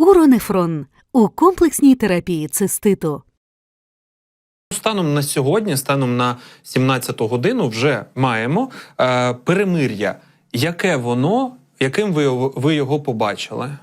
Уронефрон у комплексній терапії циститу. Станом на сьогодні, станом на 17 годину, вже маємо е, перемир'я. Яке воно, яким ви, ви його побачили?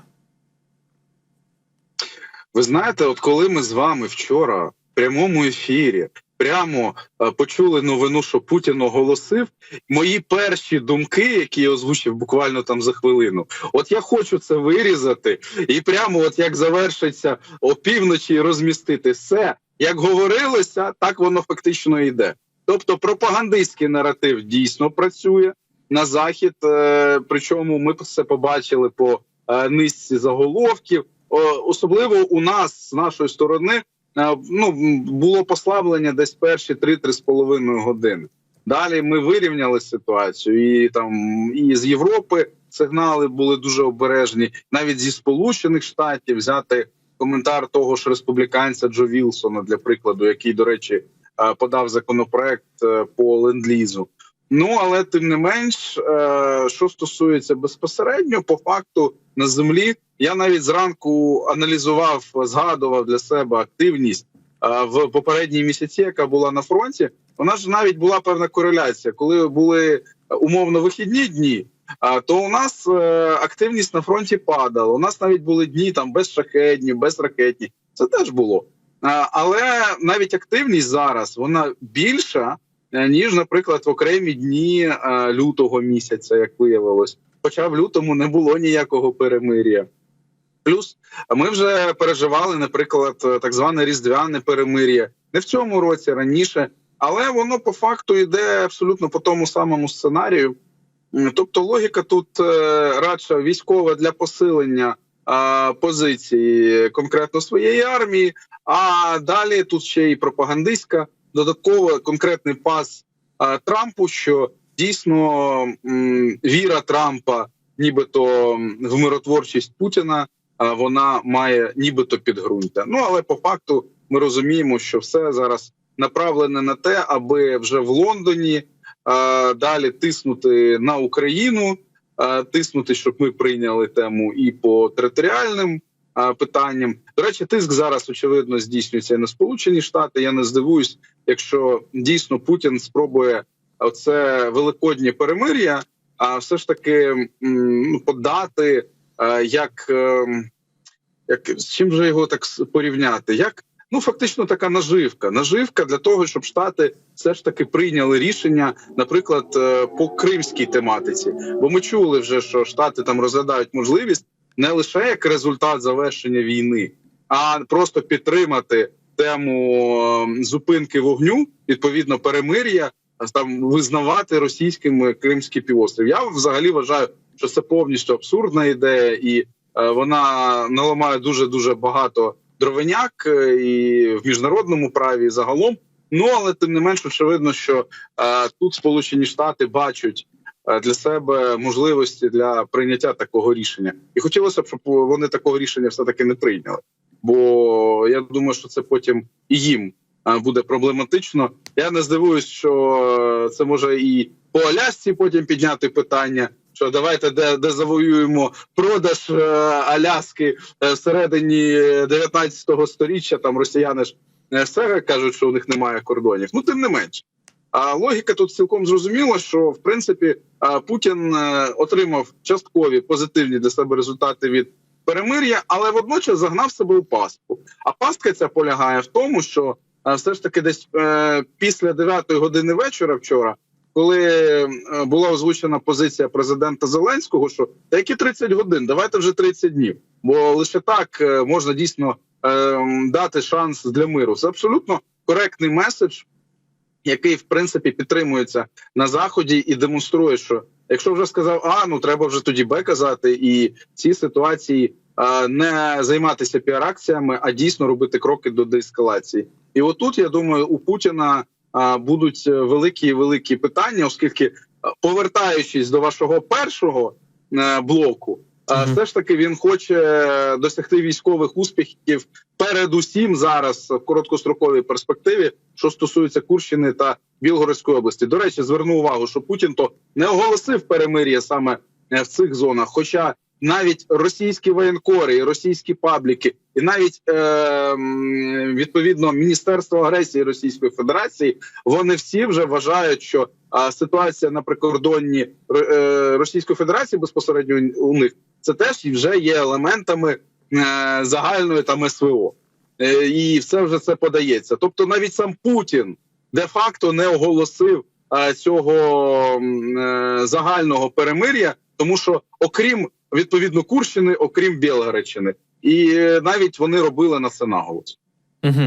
Ви знаєте, от коли ми з вами вчора в прямому ефірі прямо е, почули новину, що Путін оголосив, мої перші думки, які я озвучив буквально там за хвилину, от я хочу це вирізати, і прямо, от як завершиться опівночі, розмістити все, як говорилося, так воно фактично йде. Тобто пропагандистський наратив дійсно працює на захід. е, Причому ми це побачили по е, низці заголовків. Особливо у нас з нашої сторони ну було послаблення десь перші 3-3 з половиною години. Далі ми вирівняли ситуацію, і там і з Європи сигнали були дуже обережні, навіть зі Сполучених Штатів взяти коментар того ж республіканця Джо Вілсона, для прикладу, який, до речі, подав законопроект е, по ленд-лізу. Ну але тим не менш, е, що стосується безпосередньо, по факту на землі, я навіть зранку аналізував, згадував для себе активність в попередній місяці, яка була на фронті. Вона ж навіть була певна кореляція, коли були е, умовно вихідні дні. То у нас е, активність на фронті падала. У нас навіть були дні там безшахетні, безракетні. Це теж було. Але навіть активність зараз вона більша е, ніж, наприклад, в окремі дні лютого місяця, як виявилось. Хоча в лютому не було ніякого перемир'я. Плюс ми вже переживали, наприклад, так зване різдвяне перемир'я. Не в цьому році раніше, але воно по факту йде абсолютно по тому самому сценарію. Тобто логіка тут е, радше військова для посилення позиції конкретно своєї армії, а далі тут ще й пропагандистська, додатково конкретний пас Трампу, що дійсно віра Трампа, нібито в миротворчість Путіна, вона має нібито підґрунтя. Ну але по факту ми розуміємо, що все зараз направлене на те, аби вже в Лондоні далі тиснути на Україну, тиснути, щоб ми прийняли тему і по територіальним питанням. До речі, тиск зараз очевидно здійснюється і на Сполучені Штати. Я не здивуюсь, якщо дійсно Путін спробує оце великоднє перемир'я, а все ж таки подати як, ем, як з чим же його так порівняти? Як ну фактично така наживка. Наживка для того, щоб штати все ж таки прийняли рішення, наприклад, е, по кримській тематиці. Бо ми чули вже, що штати там розглядають можливість не лише як результат завершення війни, а просто підтримати тему е, зупинки вогню, відповідно перемир'я, там визнавати російським Кримський півострів. Я взагалі вважаю, що це повністю абсурдна ідея, і е, вона наламає дуже дуже багато дровиняк е, і в міжнародному праві і загалом. Ну але тим не менш очевидно, що е, тут Сполучені Штати бачать для себе можливості для прийняття такого рішення, і хотілося б, щоб вони такого рішення все таки не прийняли. Бо я думаю, що це потім і їм буде проблематично. Я не здивуюсь, що е, це може і по Алясці потім підняти питання. Що давайте де, де завоюємо продаж е, Аляски е, всередині 19 сторіччя. Там росіяни ж не все кажуть, що у них немає кордонів. Ну тим не менш. А логіка тут цілком зрозуміла, що в принципі Путін е, отримав часткові позитивні для себе результати від перемир'я, але водночас загнав себе у пастку. А пастка ця полягає в тому, що е, все ж таки десь е, після 9 години вечора вчора, коли е, була озвучена позиція президента Зеленського, що які 30 годин, давайте вже 30 днів, бо лише так е, можна дійсно е, дати шанс для миру. Це абсолютно коректний меседж який в принципі підтримується на заході і демонструє, що якщо вже сказав А, ну треба вже тоді Б казати, і в цій ситуації не займатися піар-акціями, а дійсно робити кроки до деескалації. І отут я думаю, у Путіна е, будуть великі великі питання, оскільки е, повертаючись до вашого першого е, блоку. е, Мгм. Все ж таки він хоче досягти військових успіхів передусім зараз в короткостроковій перспективі, що стосується Курщини та Білгородської області. До речі, зверну увагу, що Путін то не оголосив перемир'я саме е, в цих зонах, хоча навіть російські воєнкори, і російські пабліки, і навіть е, відповідно Міністерство агресії Російської Федерації, вони всі вже вважають, що а, ситуація на прикордонні е, Російської Федерації безпосередньо у них це теж вже є елементами е, загальної там СВО. Е, і все вже це подається. Тобто, навіть сам Путін де-факто не оголосив е, цього е, загального перемир'я, тому що окрім відповідно Курщини, окрім Білгородщини, і е, навіть вони робили на це наголос. Угу.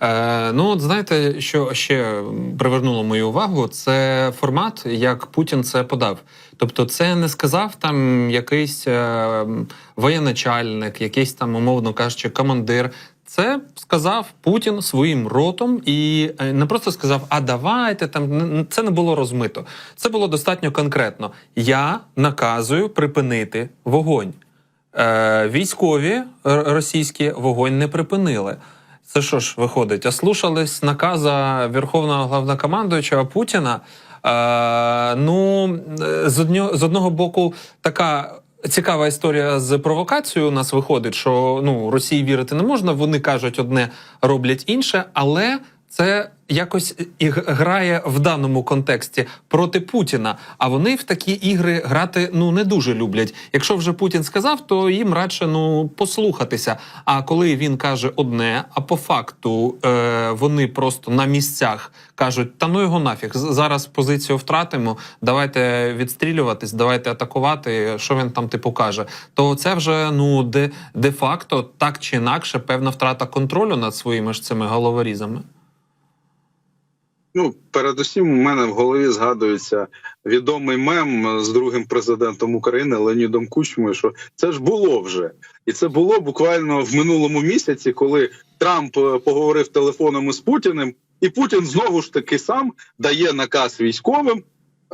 Е, ну, от знаєте, що ще привернуло мою увагу, це формат, як Путін це подав. Тобто, це не сказав там якийсь е, воєначальник, якийсь там, умовно кажучи, командир. Це сказав Путін своїм ротом і е, не просто сказав, а давайте там це не було розмито. Це було достатньо конкретно. Я наказую припинити вогонь. Е, військові російські вогонь не припинили. Це що ж виходить? А слушались наказа Верховного Главнокомандуючого Путіна. Е, ну, е, з однього, з одного боку, така. Цікава історія з провокацією у нас виходить, що ну Росії вірити не можна. Вони кажуть одне, роблять інше, але це якось і грає в даному контексті проти Путіна. А вони в такі ігри грати ну не дуже люблять. Якщо вже Путін сказав, то їм радше ну послухатися. А коли він каже одне, а по факту е, вони просто на місцях кажуть: та ну його нафіг, зараз позицію втратимо. Давайте відстрілюватись, давайте атакувати. Що він там типу каже? То це вже ну де, де факто так чи інакше певна втрата контролю над своїми ж цими головорізами. Ну, передусім, у мене в голові згадується відомий мем з другим президентом України Леонідом Кучмою, що це ж було вже, і це було буквально в минулому місяці, коли Трамп е, поговорив телефоном із Путіним, і Путін знову ж таки сам дає наказ військовим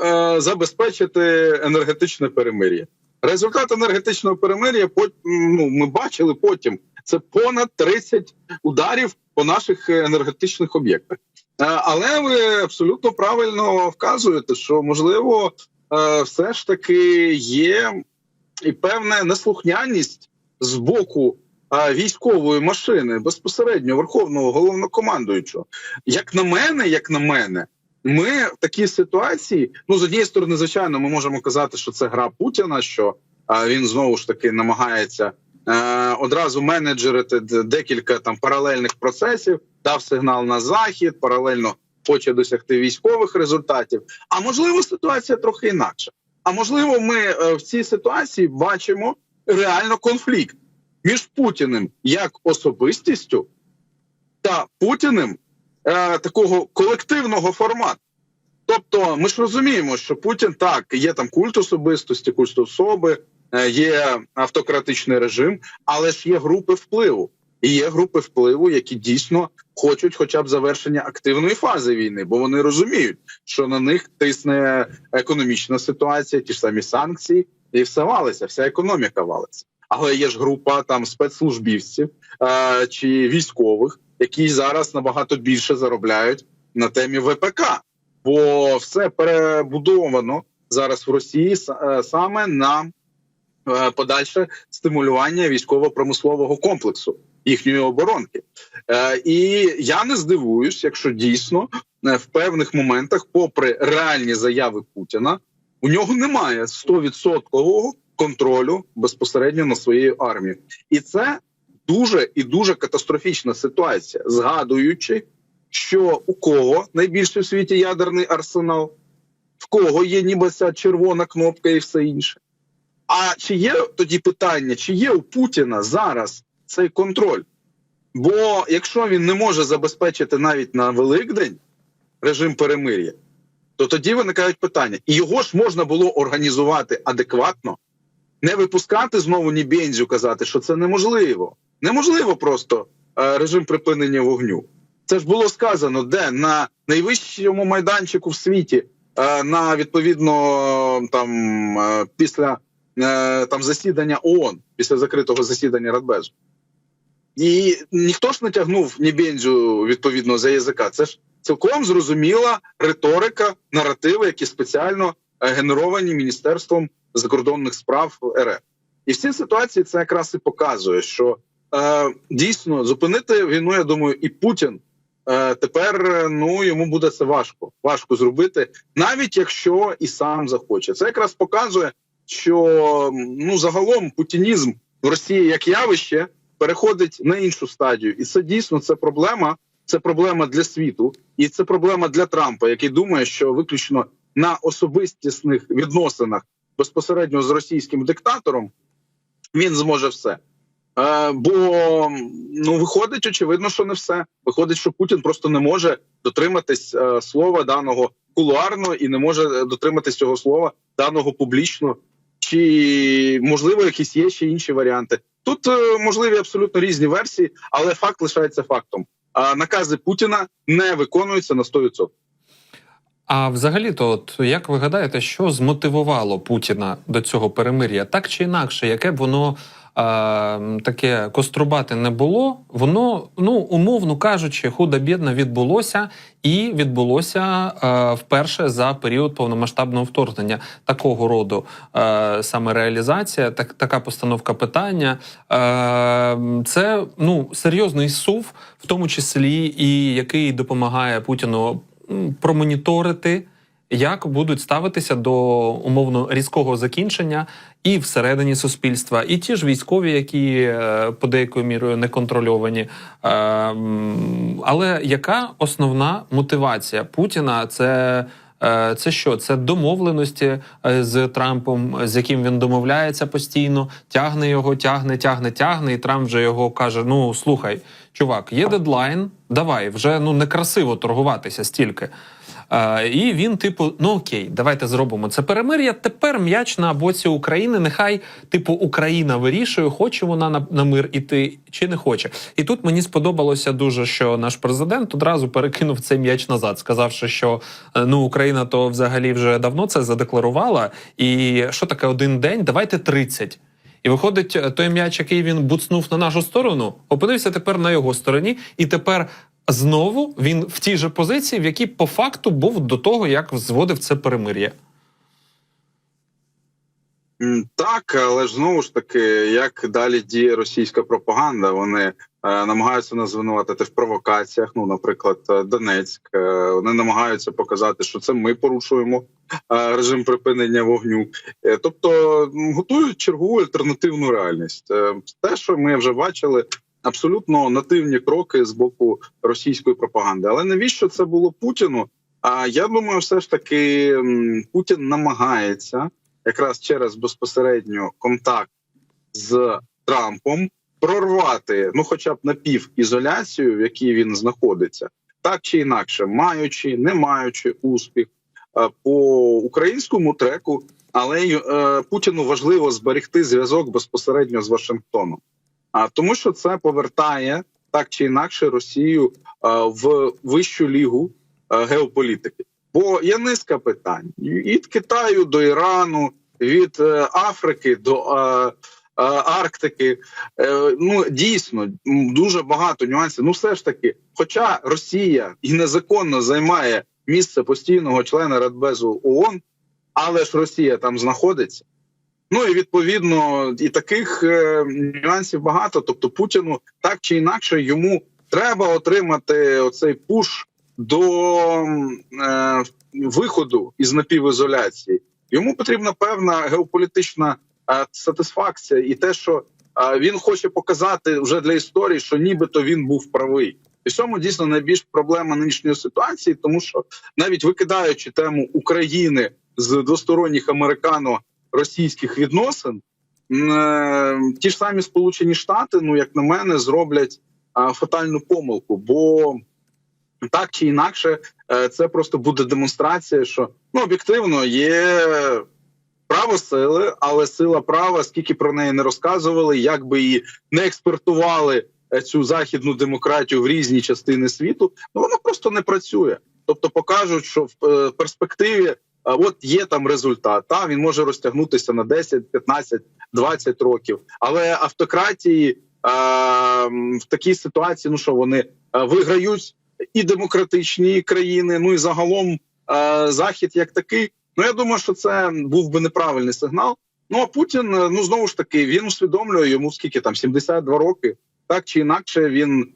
е, забезпечити енергетичне перемир'я. Результат енергетичного перемир'я ну, ми бачили потім. Це понад 30 ударів по наших е, енергетичних об'єктах. Е, Але ви абсолютно правильно вказуєте, що можливо, е, все ж таки є і певна неслухняність з боку е, військової машини безпосередньо верховного головнокомандуючого. Як на мене, як на мене, ми в такій ситуації, ну з однієї сторони, звичайно, ми можемо казати, що це гра Путіна, що він знову ж таки намагається одразу менеджерити декілька там паралельних процесів, дав сигнал на захід, паралельно хоче досягти військових результатів. А можливо, ситуація трохи інакша. А можливо, ми е, в цій ситуації бачимо реально конфлікт між Путіним як особистістю та Путіним е, такого колективного формату. Тобто, ми ж розуміємо, що Путін так є там культ особистості, культ особи, е, є автократичний режим, але ж є групи впливу. І є групи впливу, які дійсно хочуть, хоча б завершення активної фази війни, бо вони розуміють, що на них тисне економічна ситуація, ті ж самі санкції, і все валиться, вся економіка валиться. Але є ж група там спецслужбівців е, чи військових, які зараз набагато більше заробляють на темі ВПК, бо все перебудовано зараз в Росії е, саме на е, подальше стимулювання військово-промислового комплексу їхньої оборонки. Е, і я не здивуюсь, якщо дійсно е, в певних моментах, попри реальні заяви Путіна, у нього немає 100% контролю безпосередньо над своєю армією, і це дуже і дуже катастрофічна ситуація, згадуючи, що у кого найбільший в світі ядерний арсенал, в кого є ніби ця червона кнопка і все інше. А чи є тоді питання, чи є у Путіна зараз цей контроль? Бо якщо він не може забезпечити навіть на Великдень режим перемир'я, то тоді виникають питання. І його ж можна було організувати адекватно, не випускати знову ні бензю, казати, що це неможливо. Неможливо просто е, режим припинення вогню. Це ж було сказано, де на найвищому майданчику в світі, е, на відповідно там е, після там засідання ООН, після закритого засідання Радбезу. І ніхто ж не тягнув ні бензю відповідно за язика. Це ж цілком зрозуміла риторика, наративи, які спеціально е, генеровані Міністерством закордонних справ РФ. І в цій ситуації це якраз і показує, що е, дійсно зупинити війну, я думаю, і Путін е, тепер е, ну йому буде це важко. Важко зробити, навіть якщо і сам захоче. Це якраз показує, що ну загалом путінізм в Росії як явище переходить на іншу стадію, і це дійсно це проблема. Це проблема для світу, і це проблема для Трампа, який думає, що виключно на особистісних відносинах безпосередньо з російським диктатором він зможе все. Е, бо ну виходить, очевидно, що не все. Виходить, що Путін просто не може дотриматись е, слова даного кулуарно і не може дотриматись цього слова даного публічно. Чи можливо якісь є ще інші варіанти? Тут е, можливі абсолютно різні версії, але факт лишається фактом. Накази Путіна не виконуються на 100%. А взагалі-то, от як ви гадаєте, що змотивувало Путіна до цього перемир'я? Так чи інакше, яке б воно таке кострубате не було, воно, ну умовно кажучи, худо бідно відбулося і відбулося е, вперше за період повномасштабного вторгнення такого роду е, саме реалізація, так, така постановка питання. Е, це ну серйозний сув, в тому числі і який допомагає Путіну промоніторити, як будуть ставитися до умовно різкого закінчення і всередині суспільства, і ті ж військові, які е, подеякою мірою не контрольовані. Е, Але яка основна мотивація Путіна? Це Е, Це що? Це домовленості з Трампом, з яким він домовляється постійно, тягне його, тягне, тягне, тягне, і Трамп вже його каже: Ну слухай, чувак, є дедлайн, давай, вже ну некрасиво торгуватися стільки. І він, типу, ну окей, давайте зробимо це перемир'я. Тепер м'яч на боці України. Нехай, типу, Україна вирішує, хоче вона на, на мир іти чи не хоче. І тут мені сподобалося дуже, що наш президент одразу перекинув цей м'яч назад, сказавши, що е, ну Україна то взагалі вже давно це задекларувала. І що таке один день? Давайте 30. І виходить, е, той м'яч, який він буцнув на нашу сторону, опинився тепер на його стороні, і тепер знову він в тій же позиції, в якій по факту був до того, як зводив це перемир'я. Так, але ж знову ж таки, як далі діє російська пропаганда, вони е, намагаються нас звинуватити в провокаціях. Ну, наприклад, е, Донецьк. Е, вони намагаються показати, що це ми порушуємо е, режим припинення вогню. Е, тобто готують чергову альтернативну реальність. Е, те, що ми вже бачили, абсолютно нативні кроки з боку російської пропаганди. Але навіщо це було Путіну? А я думаю, все ж таки Путін намагається якраз через безпосередньо контакт з Трампом прорвати, ну, хоча б напівізоляцію, в якій він знаходиться, так чи інакше, маючи, не маючи успіх е, по українському треку, але е, Путіну важливо зберегти зв'язок безпосередньо з Вашингтоном. А тому, що це повертає так чи інакше Росію е, в вищу лігу е, геополітики. Бо є низка питань від Китаю до Ірану, від е, Африки до Арктики. Ну дійсно дуже багато нюансів. Ну, все ж таки, хоча Росія і незаконно займає місце постійного члена Радбезу ООН, але ж Росія там знаходиться. Ну і відповідно і таких е, нюансів багато. Тобто, Путіну так чи інакше йому треба отримати оцей пуш до е, виходу із напівізоляції. Йому потрібна певна геополітична е, сатисфакція, і те, що е, він хоче показати вже для історії, що нібито він був правий. І в цьому дійсно найбільш проблема нинішньої ситуації, тому що навіть викидаючи тему України з двосторонніх американо-російських відносин, е, ті ж самі Сполучені Штати, ну як на мене, зроблять фатальну помилку, бо так чи інакше, е, це просто буде демонстрація, що ну об'єктивно є право сили, але сила права, скільки про неї не розказували, як би її не експертували е, цю західну демократію в різні частини світу, ну воно просто не працює. Тобто покажуть, що в перспективі. От є там результат, та він може розтягнутися на 10, 15, 20 років. Але автократії е, в такій ситуації, ну що вони виграють і демократичні країни, ну і загалом е, захід як такий. Ну я думаю, що це був би неправильний сигнал. Ну а Путін, ну знову ж таки, він усвідомлює йому скільки там 72 роки. Так чи інакше, він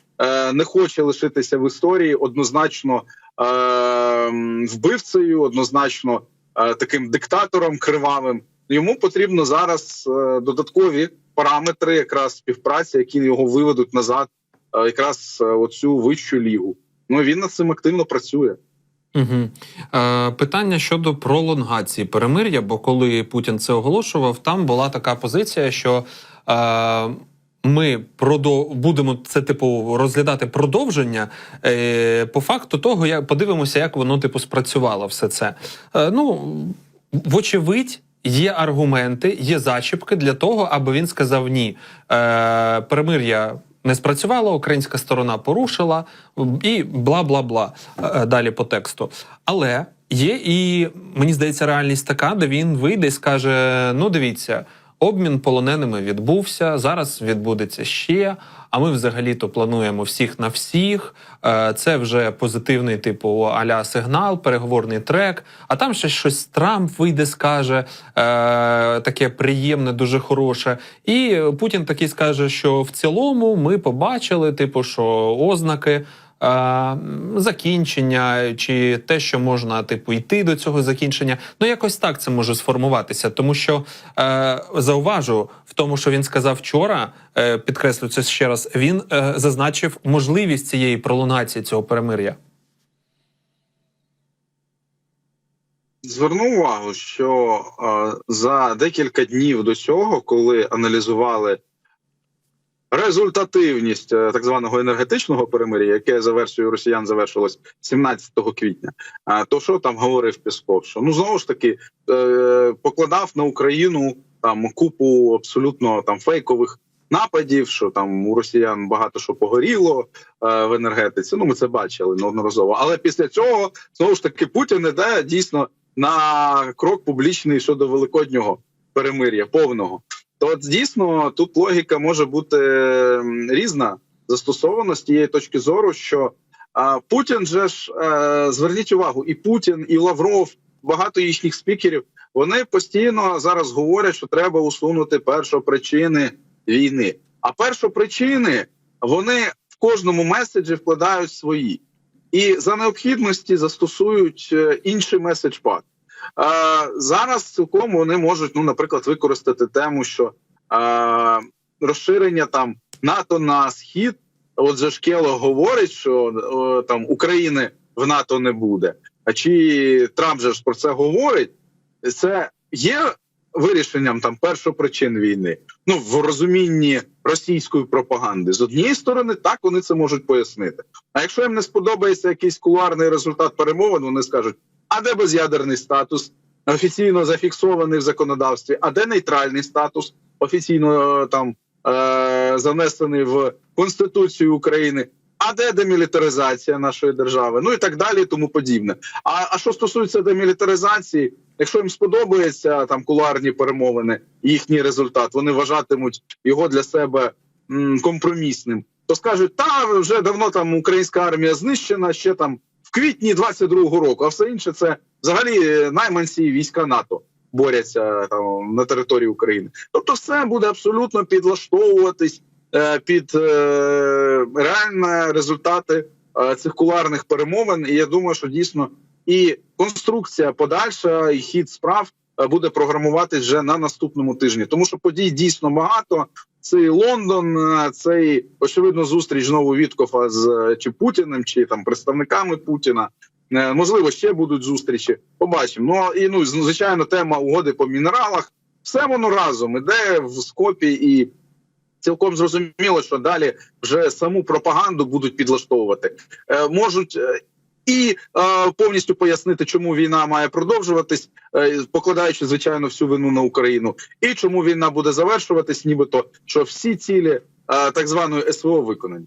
не хоче лишитися в історії однозначно е, вбивцею, однозначно е, таким диктатором кривавим. Йому потрібно зараз е, додаткові параметри, якраз співпраці, які його виведуть назад, е, якраз е, оцю вищу лігу. Ну він над цим активно працює. Угу. Е, питання щодо пролонгації перемир'я, бо коли Путін це оголошував, там була така позиція, що е, ми будемо це типу розглядати продовження е, по факту того, як подивимося, як воно типу спрацювало все це. Е, ну вочевидь. Є аргументи, є зачіпки для того, аби він сказав ні. Е, перемир'я не спрацювало, українська сторона порушила і бла бла бла. Е, Далі по тексту. Але є і мені здається, реальність така, де він вийде і скаже: ну, дивіться. Обмін полоненими відбувся. Зараз відбудеться ще. А ми взагалі-то плануємо всіх на всіх. Е, Це вже позитивний, типу аля сигнал, переговорний трек. А там ще щось Трамп вийде, скаже е, таке приємне, дуже хороше. І Путін такий скаже, що в цілому ми побачили, типу, що ознаки. Закінчення чи те, що можна типу йти до цього закінчення, ну якось так це може сформуватися, тому що е, зауважу в тому, що він сказав вчора, е, підкреслю це ще раз. Він е, зазначив можливість цієї пролонгації цього перемир'я. Зверну увагу, що е, за декілька днів до цього, коли аналізували результативність е, так званого енергетичного перемир'я, яке за версією росіян завершилось 17 квітня, е, то що там говорив Пісков? Що ну знову ж таки е, покладав на Україну там купу абсолютно там фейкових. Нападів, що там у росіян багато що погоріло е, в енергетиці. Ну ми це бачили неодноразово. Але після цього знову ж таки Путін іде дійсно на крок публічний щодо великоднього перемир'я повного. То дійсно тут логіка може бути різна застосована з тієї точки зору, що а, Путін же ж е, зверніть увагу, і Путін, і Лавров, багато їхніх спікерів. Вони постійно зараз говорять, що треба усунути першопричини війни. А першопричини вони в кожному меседжі вкладають свої і за необхідності застосують е, інший меседж пак. Е, зараз цілком вони можуть, ну, наприклад, використати тему, що е, розширення там НАТО на схід. От же Шкело говорить, що е, там України в НАТО не буде. А чи Трамп же ж про це говорить? Це є вирішенням там першопричин війни. Ну в розумінні російської пропаганди з однієї сторони, так вони це можуть пояснити. А якщо їм не сподобається якийсь кулуарний результат перемовин, вони скажуть: а де без'ядерний статус офіційно зафіксований в законодавстві? А де нейтральний статус офіційно е, там е- занесений в Конституцію України? А де демілітаризація нашої держави? Ну і так далі, і тому подібне. А, а що стосується демілітаризації, якщо їм сподобаються там кулуарні перемовини, їхній результат, вони вважатимуть його для себе м, компромісним, то скажуть, та вже давно там українська армія знищена ще там в квітні 22-го року, а все інше це взагалі е, найманці війська НАТО борються там на території України. Тобто, все буде абсолютно підлаштовуватись е, під е, реальні результати е, цих куларних перемовин. І я думаю, що дійсно і конструкція подальша, і хід справ е, буде програмуватись вже на наступному тижні, тому що подій дійсно багато. Це і Лондон, е, це і, очевидно зустріч знову Віткофа з е, чи Путіним, чи там представниками Путіна. Е, Можливо, ще будуть зустрічі. Побачимо. Ну і ну звичайно, тема угоди по мінералах. Все воно разом іде в скопі, і цілком зрозуміло, що далі вже саму пропаганду будуть підлаштовувати. Е, можуть е, і е, повністю пояснити, чому війна має продовжуватись, е, покладаючи звичайно всю вину на Україну, і чому війна буде завершуватись, нібито що всі цілі е, так званої СВО виконані.